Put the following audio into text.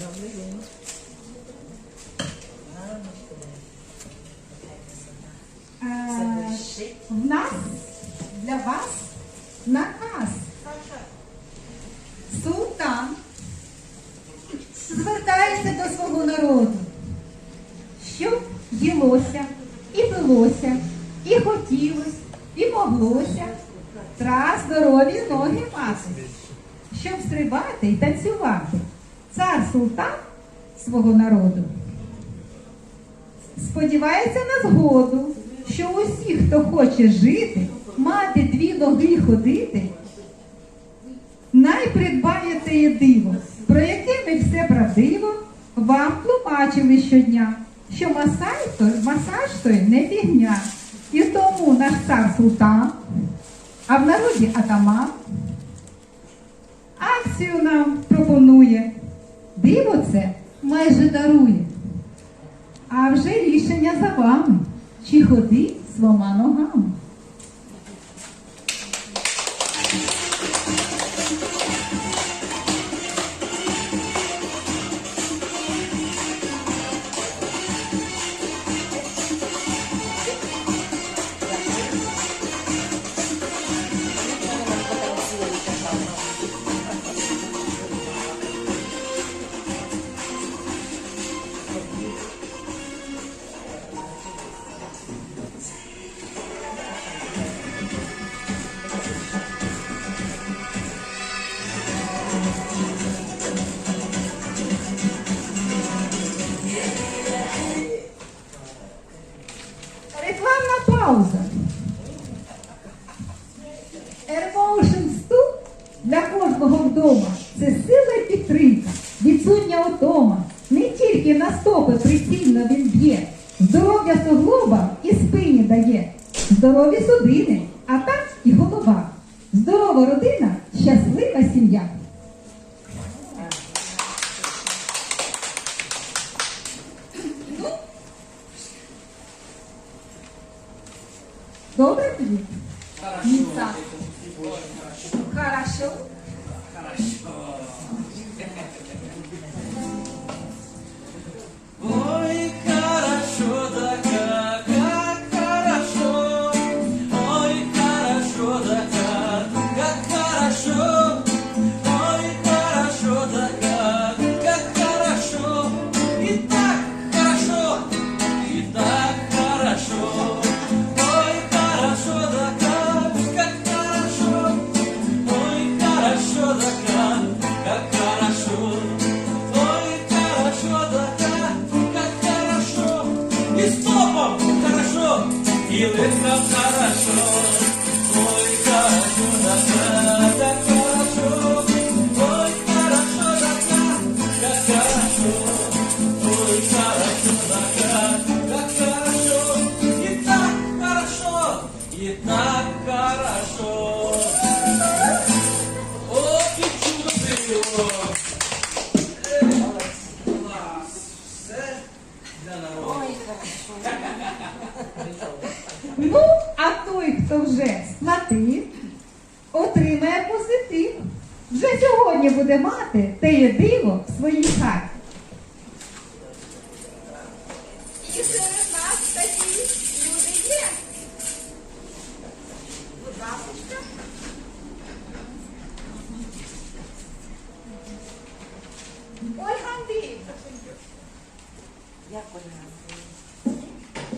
Добрий. В нас для вас наказ. Султан звертається до свого народу, щоб їлося, і билося, і хотілося, і моглося. Тра здорові ноги мати, щоб стрибати і танцювати. Цар султан свого народу сподівається на згоду, що усі, хто хоче жити, мати дві ноги ходити, най придбає теє диво, про яке ми все правдиво вам тлумачили щодня, що масаж той, масаж той не фігня. І тому наш цар султан, а в народі атаман, акцію нам пропонує. Диво це майже дарує. А вже рішення за вами. Чи ходи свома ногами? Airmotion Ступ для кожного вдома це сила і підтримка, відсутня утома. Не тільки на стопи прицільно він б'є, здоров'я суглобам і спині дає, здорові судини, а так і голова. Здорова родина, щаслива сім'я. Добре Pizza. Carachão. Carachão. y de. хто вже сплатив, отримає позитив. Вже сьогодні буде мати теє диво в своїй хаті. І серед нас такі люди є. Будь ласка. Ольга Андріївна. Як Ольга Андріївна?